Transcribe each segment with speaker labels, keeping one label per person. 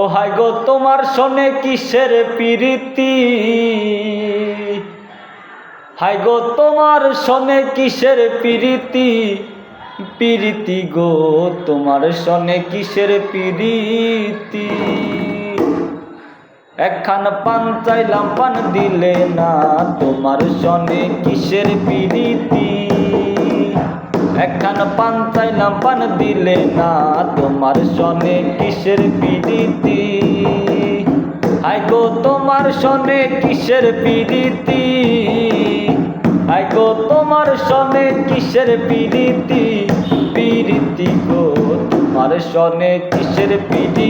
Speaker 1: ও high গো, তোমার শোনে কিসের প্রীতি? হাই গো, তোমার শোনে কিসের প্রীতি? প্রীতি গো, তোমার শোনে কিসের প্রীতি? একখান পান চাইলাম, পান দিলে না, তোমার শোনে কিসের প্রীতি? একখান পান চাইলাম পান দিলে না তোমার শোনে কিসের প্রীতি হাই গো তোমার শোনে কিসের প্রীতি হাই গো তোমার শোনে কিসের প্রীতি প্রীতি গো তোমার শোনে কিসের প্রীতি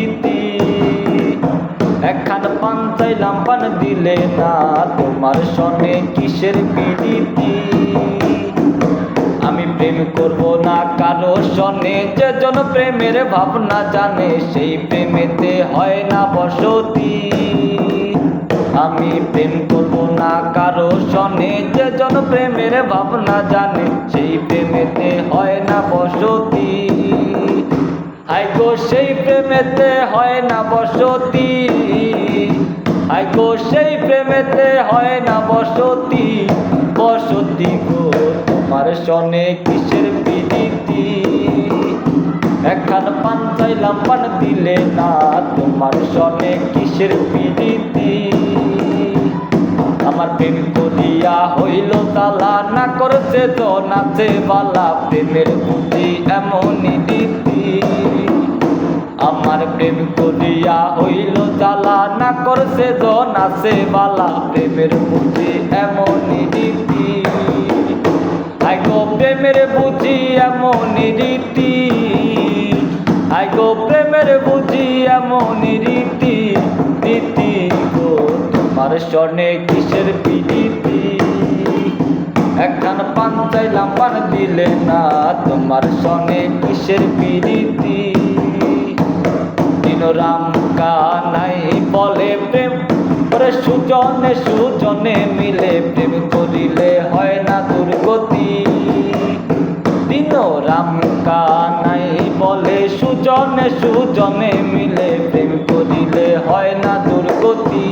Speaker 1: একখান পান চাইলাম পান দিলে না তোমার শোনে কিসের প্রীতি করব না কারও শনে। যে জন প্রেমের ভাবনা জানে, সেই প্রেমেতে হয় না বসতি। আমি প্রেম করব না কারও সনে যে জন প্রেমের ভাবনা জানে, সেই প্রেমেতে হয় না বসতি। আই গো, সেই প্রেমেতে হয় না বসতি। আই গো, সেই প্রেমেতে হয় না বসতি। বসতি গো। তোমার শনে কিসের পিদিতি একখান পান চাইলাম, পান দিলে না, তোমার শনে কিসের পিদিতি আমার প্রেম করিয়া হইল তালা, না করছে তো নাচে বালা, প্রেমের বুঝি এমনই দিতি আমার প্রেম করিয়া হইল জ্বালা না করছে তো নাচে বালা, প্রেমের বুঝি এমনই আই গো প্রেমের বুঝি এমনই রীতি। আই গো প্রেমের বুঝি এমনই রীতি। রীতি গো, তোমার স্বর্ণে কিসের পিড়িতি একখান পান চাইলাম পান দিলে না, তোমার সনে কিসের পিড়িতি দিনরাম কানাই বলে প্রেম করে সুজনে সুজনে মিলে প্রেম করিলে হয় না দুর্গতি। রাম কানাই বলে, সুজনে সুজনে মিলে প্রেম করিলে হয় না দুর্গতি।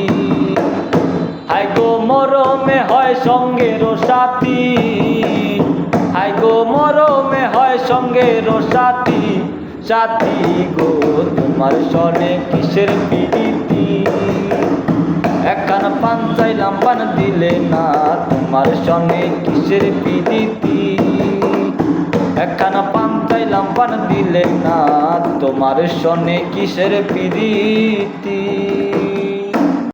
Speaker 1: হাই গো মরমে হয় সঙ্গের সাথী। হাই গো মরমে হয় সঙ্গের সাথী। সাথী গো, তোমার সনে কিসের পিড়িতি একখান পান চাইলাম, পান দিলে না, তোমার সনে কিসের পিড়িতি একখান পান চাইলাম পান দিলে না তোমার সনে কিসের পিড়িতি